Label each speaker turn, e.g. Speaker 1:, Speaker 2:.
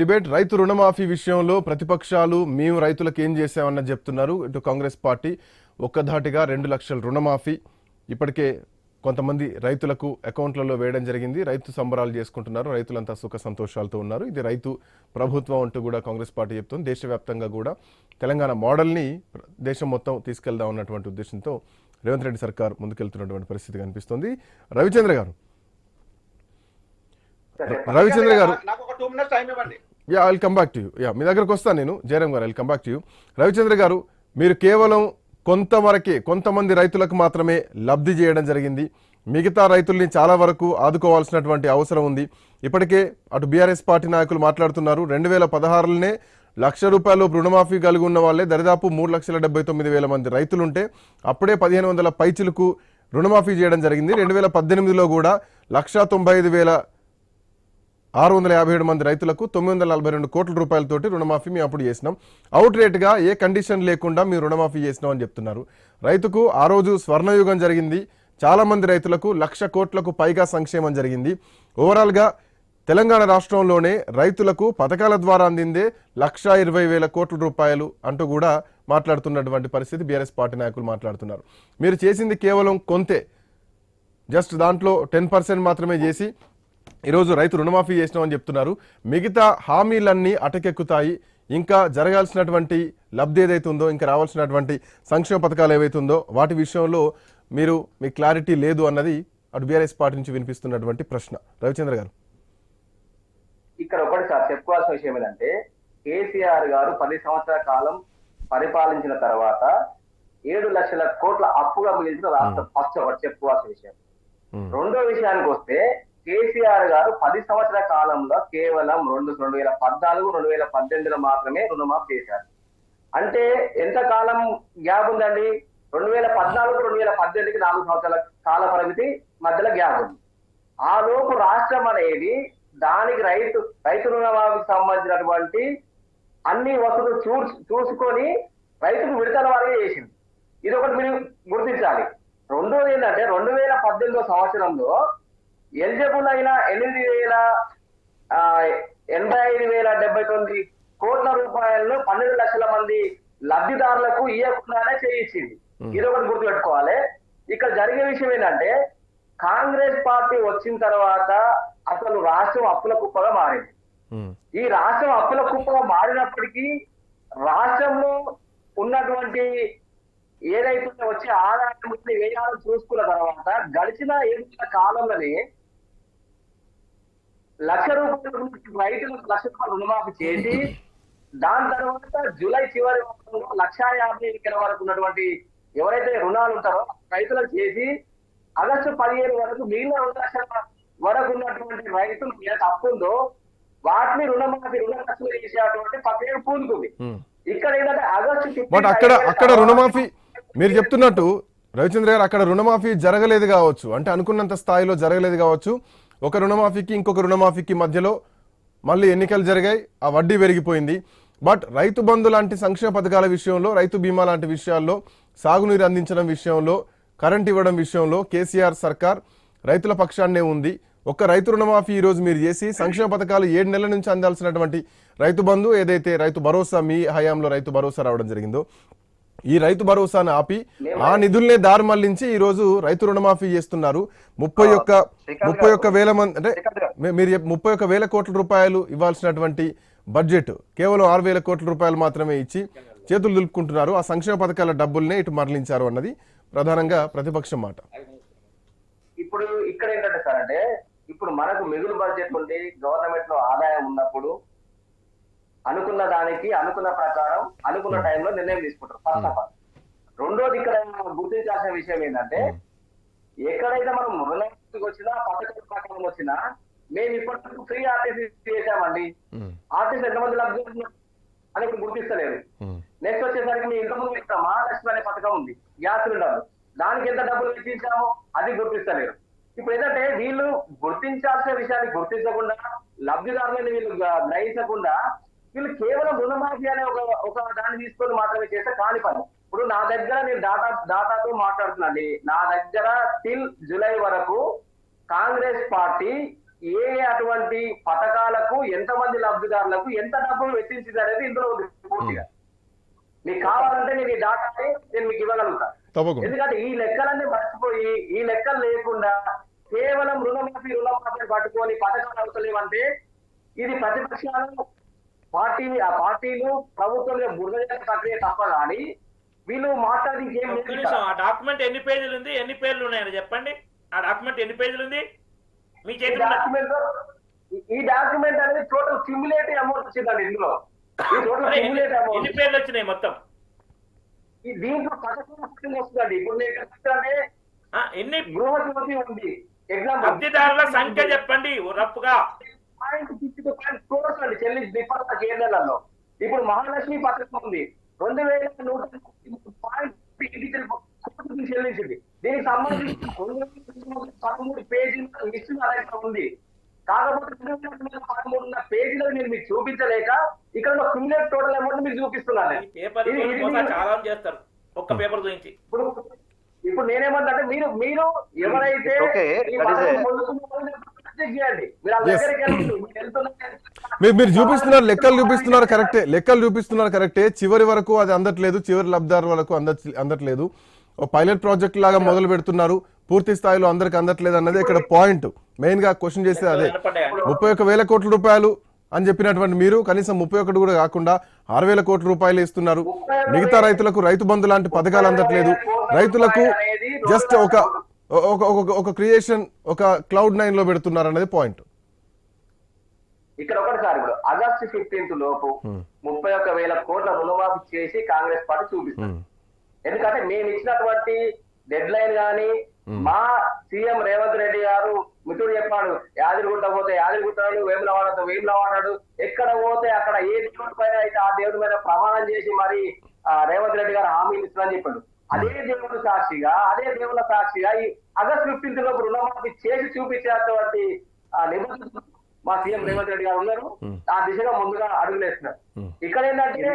Speaker 1: Debate రైతు రుణమాఫీ విషయంలో ప్రతిపక్షాలు మేము రైతులకు ఏం చేశామన్నది చెప్తున్నారు. ఇటు కాంగ్రెస్ పార్టీ ఒక్కధాటిగా రెండు లక్షల రుణమాఫీ. ఇప్పటికే కొంతమంది రైతులకు అకౌంట్లలో వేయడం జరిగింది. రైతు సంబరాలు చేసుకుంటున్నారు. రైతులంతా సుఖ సంతోషాలతో ఉన్నారు. ఇది రైతు ప్రభుత్వం అంటూ కూడా కాంగ్రెస్ పార్టీ చెప్తుంది. దేశవ్యాప్తంగా కూడా తెలంగాణ మోడల్ని దేశం మొత్తం తీసుకెళ్దాం అన్నటువంటి ఉద్దేశంతో రేవంత్ రెడ్డి సర్కార్ ముందుకెళ్తున్నటువంటి పరిస్థితి కనిపిస్తుంది. రవిచంద్ర గారు. రవిచంద్ర గారు.
Speaker 2: టూ మినిట్స్ టైం ఇవ్వండి.
Speaker 1: Yeah I'll come back to you yeah మీ దగ్గరకు వస్తాను నేను. జయరామ్ గారు I'll come back to you Ravichandra గారు మీరు కేవలం కొంతవరకే కొంతమంది రైతులకు మాత్రమే లబ్ధి చేయడం జరిగింది. మిగతా రైతుల్ని చాలా వరకు ఆదుకోవాల్సినటువంటి అవసరం ఉంది. ఇప్పటికే అటు బీఆర్ఎస్ పార్టీ నాయకులు మాట్లాడుతున్నారు. రెండు వేల పదహారులోనే లక్ష రూపాయలు రుణమాఫీ కలిగి ఉన్న వాళ్ళే దరిదాపు మూడు లక్షల డెబ్బై తొమ్మిది వేల మంది రైతులుంటే అప్పుడే పదిహేను వందల పైచిలకు రుణమాఫీ చేయడం జరిగింది. రెండు వేల పద్దెనిమిదిలో కూడా లక్ష తొంభై ఐదు వేల ఆరు వందల యాభై ఏడు మంది రైతులకు తొమ్మిది వందల నలభై రెండు కోట్ల రూపాయలతోటి రుణమాఫీ మేము అప్పుడు చేసినాం. అవుట్ రేట్గా ఏ కండిషన్ లేకుండా మేము రుణమాఫీ చేసినాం అని చెప్తున్నారు. రైతుకు ఆ రోజు స్వర్ణయుగం జరిగింది. చాలామంది రైతులకు లక్ష కోట్లకు పైగా సంక్షేమం జరిగింది. ఓవరాల్గా తెలంగాణ రాష్ట్రంలోనే రైతులకు పథకాల ద్వారా అందిందే లక్ష ఇరవై వేల కోట్ల రూపాయలు అంటూ కూడా మాట్లాడుతున్నటువంటి పరిస్థితి బీఆర్ఎస్ పార్టీ నాయకులు మాట్లాడుతున్నారు. మీరు చేసింది కేవలం కొంతే. జస్ట్ దాంట్లో టెన్ పర్సెంట్ మాత్రమే చేసి ఈరోజు రైతు రుణమాఫీ చేసినామని చెప్తున్నారు. మిగతా హామీలన్నీ అటకెక్కుతాయి. ఇంకా జరగాల్సినటువంటి లబ్ధి ఏదైతే ఉందో ఇంకా రావాల్సినటువంటి సంక్షేమ పథకాలు ఏవైతే ఉందో వాటి విషయంలో మీరు మీ క్లారిటీ లేదు అన్నది అటు బీఆర్ఎస్ పార్టీ నుంచి వినిపిస్తున్నటువంటి ప్రశ్న. రవిచంద్ర గారు.
Speaker 2: ఇక్కడ ఒకటి సార్ చెప్పుకోవాల్సిన విషయం ఏంటంటే కేసీఆర్ గారు పది సంవత్సరాల కాలం పరిపాలించిన తర్వాత ఏడు లక్షల కోట్ల అప్పుగా మిగిలిన రాష్ట్రం ఫస్ట్ ఒకటి చెప్పుకోవాల్సిన విషయం. రెండో విషయానికి వస్తే కేసీఆర్ గారు పది సంవత్సరాల కాలంలో కేవలం రెండు రెండు వేల పద్నాలుగు రెండు వేల పద్దెనిమిదిలో మాత్రమే రుణమాఫీ చేశారు. అంటే ఎంత కాలం గ్యాప్ ఉందండి? రెండు వేల పద్నాలుగు రెండు వేల పద్దెనిమిదికి నాలుగు సంవత్సరాల కాల పరిమితి మధ్యలో గ్యాప్ ఉంది. ఆ లోపు రాష్ట్రం అనేది దానికి రైతు రైతు రుణమాఫీకి సంబంధించినటువంటి అన్ని వసతులు చూ చూసుకొని రైతుకు విడతల వారిగా చేసింది. ఇది ఒకటి మీరు గుర్తించాలి. రెండోది ఏంటంటే రెండు వేల పద్దెనిమిదో సంవత్సరంలో ఎలిజిబుల్ అయిన ఎనిమిది వేల ఎనభై ఐదు వేల డెబ్బై తొమ్మిది కోట్ల రూపాయలను పన్నెండు లక్షల మంది లబ్ధిదారులకు ఇవ్వకుండానే చేయించింది. ఇది ఒకటి గుర్తుపెట్టుకోవాలి. ఇక్కడ జరిగే విషయం ఏంటంటే కాంగ్రెస్ పార్టీ వచ్చిన తర్వాత అసలు రాష్ట్రం అప్పుల కుప్పగా మారింది. ఈ రాష్ట్రం అప్పుల కుప్పగా మారినప్పటికీ రాష్ట్రంలో ఉన్నటువంటి ఏదైతే వచ్చే ఆదాయం వచ్చే వ్యయాలను చూసుకున్న తర్వాత గడిచిన ఏడున్న కాలంలోనే లక్ష రూపాయల నుంచి రైతులకు లక్ష రూపాయలు రుణమాఫీ చేసి దాని తర్వాత జూలై చివరి లక్షా యాభై వేల వరకు ఉన్నటువంటి ఎవరైతే రుణాలు ఉంటారో రైతులకు చేసి ఆగస్టు పదిహేను వరకు మిగిలిన రెండు లక్షల వరకు ఉన్నటువంటి రైతులు ఏదైతే అప్పు ఉందో వాటిని రుణమాఫీ రుణ ఖర్చులు చేసేటువంటి ప్రక్రియ పూనుకుంది. ఇక్కడ ఏంటంటే ఆగస్టు 15
Speaker 1: బట్ అక్కడ అక్కడ రుణమాఫీ మీరు చెప్తున్నట్టు రవిచంద్ర గారు అక్కడ రుణమాఫీ జరగలేదు కావచ్చు. అంటే అనుకున్నంత స్థాయిలో జరగలేదు కావచ్చు. ఒక రుణమాఫీకి ఇంకొక రుణమాఫీకి మధ్యలో మళ్ళీ ఎన్నికలు జరిగాయి. ఆ వడ్డీ పెరిగిపోయింది. బట్ రైతు బంధు లాంటి సంక్షేమ పథకాల విషయంలో రైతు బీమా లాంటి విషయాల్లో సాగునీరు అందించడం విషయంలో కరెంట్ ఇవ్వడం విషయంలో కేసీఆర్ సర్కార్ రైతుల పక్షాన్నే ఉంది. ఒక రైతు రుణమాఫీ ఈ రోజు మీరు చేసి సంక్షేమ పథకాలు ఏడు నెలల నుంచి అందాల్సినటువంటి రైతు బంధు ఏదైతే రైతు భరోసా మీ హయాంలో రైతు భరోసా రావడం జరిగిందో ఈ రైతు భరోసాను ఆపి ఆ నిధుల్నే దారి మళ్ళించి ఈ రోజు రైతు రుణమాఫీ చేస్తున్నారు. ముప్పై ఒక్క ముప్పై ఒక్క. వేల మంది అంటే మీరు ముప్పై ఒక్క వేల కోట్ల రూపాయలు ఇవ్వాల్సినటువంటి బడ్జెట్ కేవలం ఆరు వేల కోట్ల రూపాయలు మాత్రమే ఇచ్చి చేతులు దులుపుకుంటున్నారు. ఆ సంక్షేమ పథకాల డబ్బుల్నే ఇటు మరలించారు అన్నది ప్రధానంగా ప్రతిపక్షం మాట.
Speaker 2: ఇప్పుడు ఇక్కడ ఏంటంటే సార్ అంటే ఇప్పుడు మనకు మిగులు బడ్జెట్ ఉండి గవర్నమెంట్లో ఆదాయం ఉన్నప్పుడు అనుకున్న దానికి అనుకున్న ప్రకారం అనుకున్న టైంలో నిర్ణయం తీసుకుంటారు. ఫస్ట్ ఆఫ్ ఆల్ రెండోది ఇక్కడ గుర్తించాల్సిన విషయం ఏంటంటే ఎక్కడైతే మనం రుణానికి వచ్చినా పథకం ప్రకారం వచ్చినా మేము ఇప్పటివరకు ఫ్రీ ఆర్టీసీ చేశామండి. ఆర్టీసీ ఎంతమంది లబ్ధి అని ఇప్పుడు గుర్తిస్తలేరు
Speaker 1: ఉమ్,
Speaker 2: నెక్స్ట్ వచ్చేసరికి మీ ఇంతకుముందు ఇచ్చిన మహాలక్ష్మి అనే పథకం ఉంది. Gas cylinder. దానికి ఎంత డబ్బులు వెచ్చించామో అది గుర్తిస్తలేరు ఇప్పుడు ఏంటంటే వీళ్ళు గుర్తించాల్సిన విషయాన్ని గుర్తించకుండా లబ్ధిదారులను వీళ్ళు గ్రహించకుండా వీళ్ళు కేవలం రుణమాఫీ అనే ఒక ఒక దాన్ని తీసుకొని మాత్రమే చేస్తే కాని పని. ఇప్పుడు నా దగ్గర నేను డాటా డాటాతో మాట్లాడుతున్నాను నా దగ్గర టిల్ జూలై వరకు కాంగ్రెస్ పార్టీ ఏ అటువంటి పథకాలకు ఎంతమంది లబ్ధిదారులకు ఎంత డబ్బులు వెచ్చించింది అనేది ఇందులో ఉంది పూర్తిగా. మీకు కావాలంటే నేను ఈ డాటాని నేను మీకు ఇవ్వగలుగుతా.
Speaker 1: తప్పకుండా.
Speaker 2: ఎందుకంటే ఈ లెక్కలన్నీ మర్చిపోయి ఈ లెక్కలు లేకుండా కేవలం రుణమాఫీ రుణమాఫీ పట్టుకొని పథకాలు అవుతలేవంటే ఇది ప్రతిపక్షాలు పార్టీ ఆ పార్టీలు ప్రభుత్వం బురద ప్రక్రియ తప్ప కానీ వీళ్ళు మాట్లాడి
Speaker 3: ఆ డాక్యుమెంట్ ఎన్ని పేజీలు ఉంది? ఎన్ని పేర్లు ఉన్నాయని చెప్పండి. ఆ డాక్యుమెంట్ ఎన్ని పేజీలు ఉంది? మీ ఉన్న-
Speaker 2: డాక్యుమెంట్ ఈ డాక్యుమెంట్ అనేది టోటల్ క్యూములేటివ్ అమౌంట్ వచ్చిందండి ఇందులో. టోటల్
Speaker 3: ఎన్ని పేర్లు వచ్చినాయి మొత్తం?
Speaker 2: ఈ దీంట్లో పథకం వస్తుందండి. ఇప్పుడు నేను
Speaker 3: ఎన్ని
Speaker 2: గృహ జ్యోతి ఉంది. ఎగ్జాంపుల్
Speaker 3: లబ్ధిదారుల సంఖ్య చెప్పండి రఫ్గా.
Speaker 2: పాయింట్ ఇప్పటిదాకా ఏడు నెలల్లో. ఇప్పుడు మహాలక్ష్మి పథకం ఉంది. రెండు వేల నూట పాయింట్ కోట్లు చెల్లించింది. దీనికి సంబంధించి రెండు వేల పదమూడు పేజీల లిస్టు నా దగ్గర ఉంది. కాకపోతే రెండు వేల తొమ్మిది పదమూడు ఉన్న పేజీలో నేను మీకు చూపించలేక ఇక్కడ క్రిమినల్ టోటల్ అమౌంట్ మీకు చూపిస్తున్నాను
Speaker 3: పేపర్ చాలా చేస్తారు. ఒక్క పేపర్ గురించి
Speaker 2: ఇప్పుడు ఇప్పుడు నేనేమంటే మీరు మీరు ఎవరైతే మీరు. మీరు
Speaker 1: చూపిస్తున్నారు లెక్కలు చూపిస్తున్నారు కరెక్టే. లెక్కలు చూపిస్తున్నారు కరెక్టే. చివరి వరకు అది అందట్లేదు. చివరి లబ్ధిదారు వరకు అంద అందట్లేదు. పైలట్ ప్రాజెక్ట్ లాగా మొదలు పెడుతున్నారు. పూర్తి స్థాయిలో అందరికి అందట్లేదు అన్నది ఇక్కడ పాయింట్. మెయిన్గా క్వశ్చన్ చేస్తే అదే. ముప్పై ఒక్క వేల కోట్ల రూపాయలు అని చెప్పినటువంటి మీరు కనీసం ముప్పై ఒకటి కూడా కాకుండా ఆరు వేల కోట్ల రూపాయలు ఇస్తున్నారు. మిగతా రైతులకు రైతు బంధు లాంటి పథకాలు అందట్లేదు. రైతులకు జస్ట్ ఒక ఒక ఒక- ఒక క్రియేషన్ ఒక క్లౌడ్ నైన్లో పెడుతున్నారు అనేది పాయింట్
Speaker 2: ఇక్కడ ఒకటి సార్ ఇప్పుడు ఆగస్టు ఫిఫ్టీన్త్ లోపు ముప్పై ఒక్క వేల కోట్ల రుణమాఫీ చేసి కాంగ్రెస్ పార్టీ చూపిస్తుంది ఎందుకంటే మేము ఇచ్చినటువంటి డెడ్ లైన్ గాని మా సీఎం రేవంత్ రెడ్డి గారు మిత్రుడు చెప్పాడు యాదిరిగుట్ట పోతే యాదిరిగుట్టాడు వేములవాడతో వేములవాడాడు ఎక్కడ పోతే అక్కడ ఏ దేవుడి పైన అయితే ఆ దేవుడి మీద ప్రమాణం చేసి మరి రేవంత్ రెడ్డి గారు హామీలు ఇస్తున్నారని చెప్పాడు. అదే దేవుడు సాక్షిగా అదే దేవుళ్ళ సాక్షిగా ఈ ఆగస్ట్ ఫిఫ్టీన్త్ లోపు రుణమాఫీ చేసి చూపించేటువంటి ఆ, నిబంధనలు మా సీఎం రేవంత్ రెడ్డి గారు ఉన్నారు. ఆ దిశగా ముందుగా అడుగులేస్తున్నారు. ఇక్కడ ఏంటంటే